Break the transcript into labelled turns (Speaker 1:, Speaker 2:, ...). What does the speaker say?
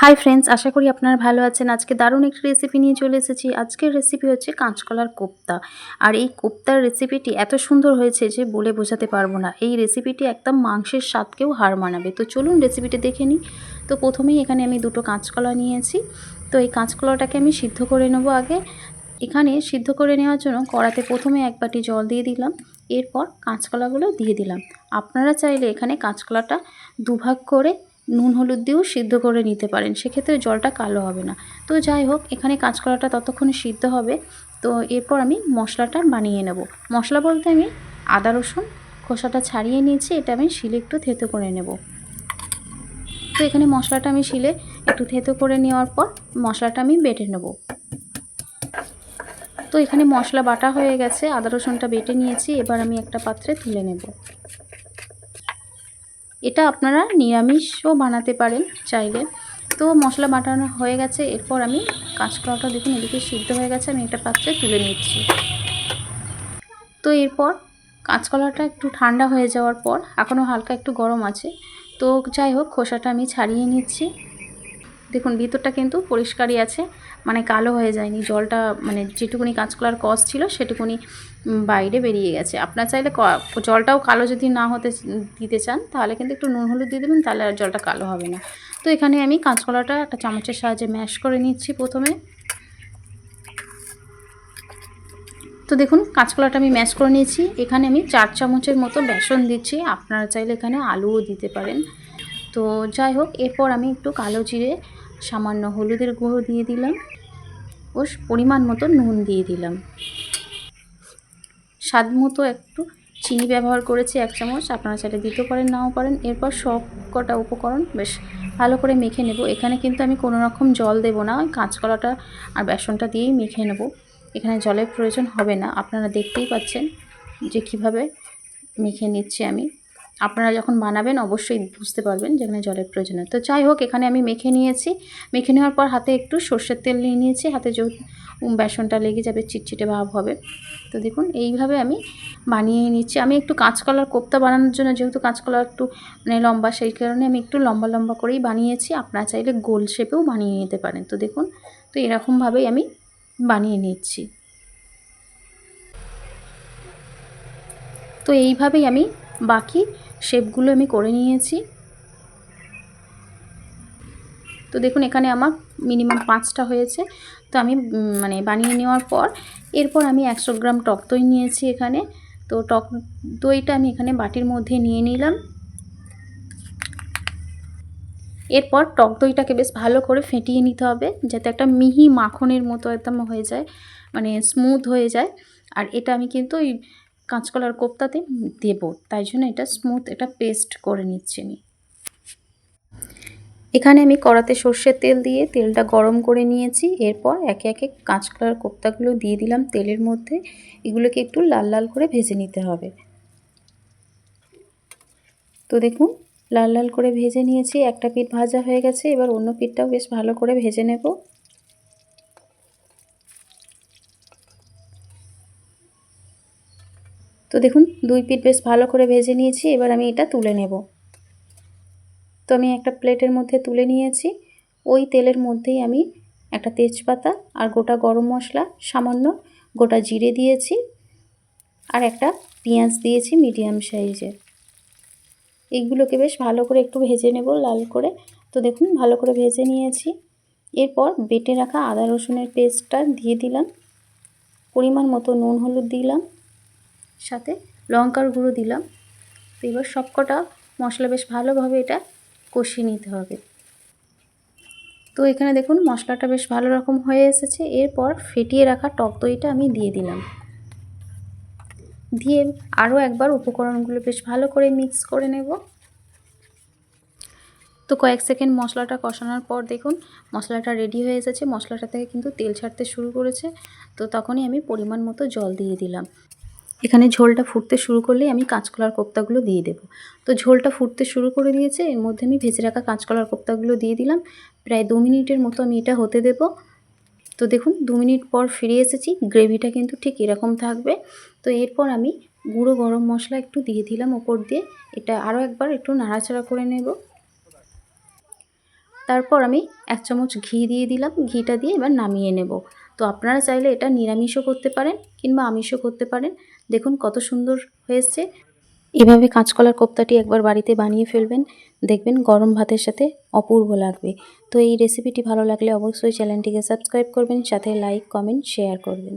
Speaker 1: Hi friends আশা করি আপনারা ভালো আছেন। আজকে দারুণ একটি রেসিপি নিয়ে চলে এসেছি। আজকের রেসিপি হচ্ছে কাঁচকলার কোপ্তা। আর এই কোপ্তার রেসিপিটি এত সুন্দর হয়েছে যে বলে বোঝাতে পারব না। এই রেসিপিটি একদম মাংসের স্বাদকেও হার মানাবে। তো চলুন রেসিপিটি দেখে নিই। তো প্রথমেই এখানে আমি দুটো কাঁচকলা নিয়েছি। তো এই কাঁচকলাটাকে আমি সিদ্ধ করে নেব আগে। এখানে সিদ্ধ করে নেওয়ার জন্য কড়াতে প্রথমে এক বাটি জল দিয়ে দিলাম। এরপর কাঁচকলাগুলো দিয়ে দিলাম। আপনারা চাইলে এখানে কাঁচকলাটা দুভাগ করে নুন হলুদ দিয়েও সিদ্ধ করে নিতে পারেন। সেক্ষেত্রে জলটা কালো হবে না। তো যাই হোক, এখানে কাঁচকলাটা ততক্ষণে সিদ্ধ হবে। তো এরপর আমি মশলাটা বানিয়ে নেব। মশলা বলতে আমি আদা, রসুন, খোসাটা ছাড়িয়ে নিয়েছি। এটা আমি শিলে একটু থেতো করে নেব। তো এখানে মশলাটা আমি শিলে একটু থেতো করে নেওয়ার পর মশলাটা আমি বেটে নেব। তো এখানে মশলা বাটা হয়ে গেছে। আদা, রসুনটা বেটে নিয়েছি। এবার আমি একটা পাত্রে তুলে নেব। এটা আপনারা নিরামিষও বানাতে পারেন চাইলে। তো মশলা বাটানো হয়ে গেছে, এরপর আমি কাঁচকলাটা দেখুন এদিকে সিদ্ধ হয়ে গেছে, আমি একটা পাত্রে তুলে নিচ্ছি। তো এরপর কাঁচকলাটা একটু ঠান্ডা হয়ে যাওয়ার পর, এখনও হালকা একটু গরম আছে। তো যাই হোক, খোসাটা আমি ছাড়িয়ে নিচ্ছি। দেখুন, ভিতরটা কিন্তু পরিষ্কারই আছে মানে কালো হয়ে যায়নি। জলটা মানে যেটুকুনি কাঁচকলার কষ ছিল, সেটুকুনি বাইরে বেরিয়ে গেছে। আপনার চাইলে জলটাও কালো যদি না হতে দিতে চান, তাহলে কিন্তু একটু নুন হলুদ দিয়ে দেবেন, তাহলে আর জলটা কালো হবে না। তো এখানে আমি কাঁচকলাটা একটা চামচের সাহায্যে ম্যাশ করে নিচ্ছি প্রথমে। তো দেখুন, কাঁচকলাটা আমি ম্যাশ করে নিয়েছি। এখানে আমি চার চামচের মতো বেসন দিচ্ছি। আপনারা চাইলে এখানে আলুও দিতে পারেন। তো যাই হোক, এরপর আমি একটু কালো জিরে, সামান্য হলুদের গুঁড়ো দিয়ে দিলাম। ও পরিমাণ মতো নুন দিয়ে দিলাম। স্বাদ মতো একটু চিনি ব্যবহার করেছি এক চামচ, আপনারা চাইলে দিতেও পারেন, নাও পারেন। এরপর সব কটা উপকরণ, বেশ ভালো করে মেখে নেব। এখানে কিন্তু আমি কোনো রকম জল দেব না কাঁচকলাটা আর বেসনটা দিয়েই মেখে নেব। এখানে জলের প্রয়োজন হবে না, আপনারা দেখতেই পাচ্ছেন যে কীভাবে মেখে নিচ্ছি আমি। আপনারা যখন বানাবেন, অবশ্যই বুঝতে পারবেন যেখানে জলের প্রয়োজন তো যাই হোক, এখানে আমি মেখে নিয়েছি। মেখে নেওয়ার পর হাতে একটু সর্ষের তেল নিয়ে নিয়েছি। হাতে যেহেতু বেসনটা লেগে যাবে, চিটচিটে ভাব হবে। তো দেখুন, এইভাবে আমি বানিয়ে নিচ্ছি। আমি একটু কাঁচকলার কোপ্তা বানানোর জন্য, যেহেতু কাঁচকলা একটু মানে লম্বা, সেই কারণে আমি একটু লম্বা লম্বা করেই বানিয়েছি। আপনারা চাইলে গোল শেপেও বানিয়ে নিতে পারেন। তো দেখুন, তো এরকমভাবেই আমি বানিয়ে নিচ্ছি। তো এইভাবেই আমি বাকি শেপগুলো আমি করে নিয়েছি। তো দেখুন, এখানে আমার মিনিমাম পাঁচটা হয়েছে। তো আমি মানে বানিয়ে নেওয়ার পর এরপর আমি একশো গ্রাম টক দই নিয়েছি এখানে। তো টক দইটা আমি এখানে বাটির মধ্যে নিয়ে নিলাম। এরপর টক দইটাকে বেশ ভালো করে ফেটিয়ে নিতে হবে, যাতে একটা মিহি মাখনের মতো একদম হয়ে যায় মানে স্মুথ হয়ে যায়। আর এটা আমি কিন্তু ওই কাঁচকলার কোপ্তাতে দেব। তাই জন্য এটা স্মুথ এটা পেস্ট করে নিচ্ছি আমি। এখানে আমি কড়াতে সর্ষের তেল দিয়ে তেলটা গরম করে নিয়েছি। এরপর একে একে কাঁচকলার কোপ্তাগুলো দিয়ে দিলাম তেলের মধ্যে। এগুলোকে একটু লাল লাল করে ভেজে নিতে হবে। তো দেখুন, লাল লাল করে ভেজে নিয়েছি। একটা পিঠ ভাজা হয়ে গেছে। এবার অন্য পিঠটাও বেশ ভালো করে ভেজে নেব। দেখুন, দুই পিঠ বেশ ভালো করে ভেজে নিয়েছি, এবার আমি এটা তুলে নেব। তো আমি একটা প্লেটের মধ্যে তুলে নিয়েছি। ওই তেলের মধ্যেই আমি একটা তেজপাতা আর গোটা গরম মশলা, সামান্য গোটা জিরে দিয়েছি আর একটা পেঁয়াজ দিয়েছি মিডিয়াম সাইজের এইগুলোকে বেশ ভালো করে একটু ভেজে নেব লাল করে। তো দেখুন, ভালো করে ভেজে নিয়েছি। এরপর বেটে রাখা আদা রসুনের পেস্টটা দিয়ে দিলাম। পরিমাণ মতো নুন হলুদ দিলাম। সাথে লঙ্কার গুঁড়ো দিলাম। তো এবার সবকটা মশলা বেশ ভালোভাবে এটা কষিয়ে নিতে হবে। তো এখানে দেখুন মশলাটা বেশ ভালো রকম হয়ে এসেছে। এরপর ফেটিয়ে রাখা টক দইটা আমি দিয়ে দিলাম। দিয়ে আরও একবার উপকরণগুলো বেশ ভালো করে মিক্স করে নেব। তো কয়েক সেকেন্ড মশলাটা কষানোর পর দেখুন মশলাটা রেডি হয়ে এসেছে। মশলাটা থেকে কিন্তু তেল ছাড়তে শুরু করেছে। তো তখনই আমি পরিমাণ মতো জল দিয়ে দিলাম। এখানে ঝোলটা ফুটতে শুরু করলেই আমি কাঁচকলার কোপ্তাগুলো দিয়ে দেবো। তো ঝোলটা ফুটতে শুরু করে দিয়েছে, এর মধ্যে আমি ভেজে রাখা কাঁচকলার কোপ্তাগুলো দিয়ে দিলাম। প্রায় দু মিনিটের মতো আমি এটা হতে দেব। তো দেখুন, দু মিনিট পর ফিরে এসেছি, গ্রেভিটা কিন্তু ঠিক এরকম থাকবে। তো এরপর আমি গুঁড়ো গরম মশলা একটু দিয়ে দিলাম ওপর দিয়ে, এটা আরও একবার একটু নাড়াচাড়া করে নেব। তারপর আমি এক চামচ ঘি দিয়ে দিলাম, ঘিটা দিয়ে এবার নামিয়ে নেব। তো আপনারা চাইলে এটা নিরামিষও করতে পারেন কিংবা আমিষও করতে পারেন। দেখুন কত সুন্দর হয়েছে। এভাবে কাঁচকলার কোপ্তাটি একবার বাড়িতে বানিয়ে ফেলবেন। দেখবেন গরম ভাতের সাথে অপূর্ব লাগবে। তো এই রেসিপিটি ভালো লাগলে অবশ্যই চ্যানেলটিকে সাবস্ক্রাইব করবেন, সাথে লাইক কমেন্ট শেয়ার করবেন।